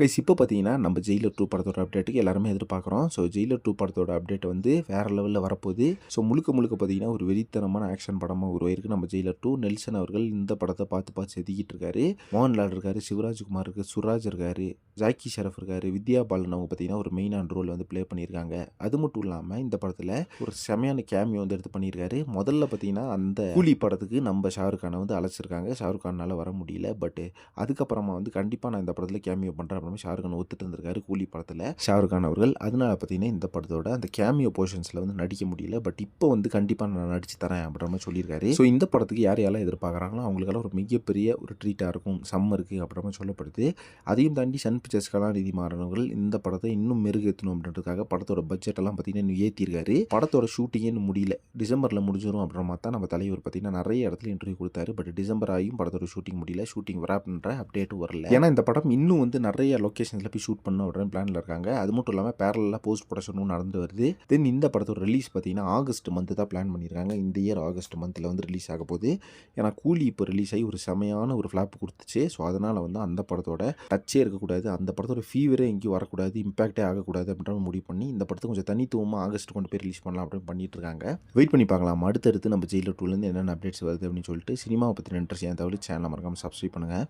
Guys இப்போ பார்த்தீங்கன்னா நம்ம ஜெயிலர் டூ படத்தோட அப்டேட்டுக்கு எல்லாருமே எதிர்பார்க்குறோம். ஸோ ஜெயிலர் டூ படத்தோட அப்டேட் வந்து வேறு லெவலில் வரப்போகுது. ஸோ முழுக்க முழுக்க பார்த்தீங்கன்னா ஒரு வெறித்தனமான ஆக்ஷன் படமாக உருவாயிருக்கு நம்ம ஜெயிலர் டூ நெல்சன் அவர்கள் இந்த படத்தை பார்த்து பார்த்து செதுக்கிட்டு இருக்காரு. மோகன்லால் இருக்காரு சிவராஜ்குமார் இருக்கு சுராஜ் இருக்காரு ஜாக்கி ஷரஃப் இருக்காரு வித்யா பாலன் அவங்க பார்த்தீங்கன்னா ஒரு மெயினான ரோல் வந்து ப்ளே பண்ணியிருக்காங்க. அது மட்டும் இல்லாமல் இந்த படத்தில் ஒரு செமையான கேமியோ வந்து எடுத்து பண்ணியிருக்காரு. முதல்ல பார்த்தீங்கன்னா அந்த கூலி படத்துக்கு நம்ம ஷாருக் கானை வந்து அழைச்சிருக்காங்க. ஷாருக் கானால் வர முடியல பட் அதுக்கப்புறமா வந்து கண்டிப்பாக நான் இந்த படத்தில் கேமியோ பண்ணுறேன் அப்படின்னு ஷாருக்கான் ஒத்துட்டு இருந்திருக்காரு கூலி படத்தில். ஷாருக்கான் அவர்கள். அதனால் பார்த்தீங்கன்னா இந்த படத்தோட அந்த கேமியோ போர்ஷன்ஸில் வந்து நடிக்க முடியல. பட் இப்போ வந்து கண்டிப்பாக நான் நடிச்சு தரேன் அப்படின்ற மாதிரி சொல்லியிருக்காரு. ஸோ இந்த படத்துக்கு யார் யாரெல்லாம் எதிர்பார்க்குறாங்களோ அவங்களுக்கெல்லாம் ஒரு மிகப்பெரிய ஒரு ட்ரீட்டாக இருக்கும். சம்மருக்கு அப்படின்ற மாதிரி சொல்லப்படுது. அதையும் தாண்டி சன் பிக்சர்ஸ் கலாநிதி மாறனவர்கள் இந்த படத்தை இன்னும் மெருகேற்றணும் அப்படின்றதுக்காக படத்தோட பட்ஜெட் எல்லாம் பார்த்தீங்கன்னா இன்னும் ஏற்றிருக்காரு படத்தோட ஷூட்டிங்கே இன்னும் முடியல. டிசம்பரில் முடிஞ்சிடும் அப்படின்ற மாதிரி தான் நம்ம தலைவர் பார்த்தீங்கன்னா நிறைய இடத்துல இன்டர்வியூ கொடுத்தாரு. பட் டிசம்பர் ஆகியும் படத்தோட ஷூட்டிங் முடியல. ஷூட்டிங் வராப்ன்ற அப்டேட்டும் வரல. ஏன்னா இந்த படம் இன்னும் வந்து நிறைய லொக்கேஷன்ஸில் போய் ஷூட் பண்ண அப்படின்னு பிளானில் இருக்காங்க. அது மட்டும் இல்லாமல் பேரலாக போஸ்ட் ப்ரொடக்ஷனும் நடந்து வருது. தென் இந்த படத்தோட ரிலீஸ் பார்த்தீங்கன்னா ஆகஸ்ட் மந்த்து தான் பிளான் பண்ணியிருக்காங்க இந்த இயர் ஆகஸ்ட் மந்தில் வந்து ரிலீஸ் ஆக போகுது. ஏன்னா கூலி இப்போ ரிலீஸ் ஆகி ஒரு செமையான ஒரு ஃப்ளாப் கொடுத்துச்சு. ஸோ அதனால் வந்து அந்த படத்தோட டச்சே இருக்கக்கூடாது. அந்த படத்தோட ஃபீவரே எங்கேயும் வரக்கூடாது. இம்பாக்டே ஆகக்கூடாது அப்படின்ற முடிவு பண்ணி இந்த படத்தை கொஞ்சம் தனித்துவமாக ஆகஸ்ட் கொண்டு போய் ரிலீஸ் பண்ணலாம் அப்படின்னு பண்ணிட்டு இருக்காங்க. வெயிட் பண்ணி பார்க்கலாம். அடுத்தடுத்து நம்ம ஜெயிலர் டூலேருந்து என்னென்ன அப்டேட்ஸ் வருது அப்படின்னு சொல்லிட்டு சினிமாவை பற்றின இன்ட்ரெஸ்ட் ஏன் தவிர சேனலை மறக்காமல் சப்ஸ்கிரைப் பண்ணுங்கள்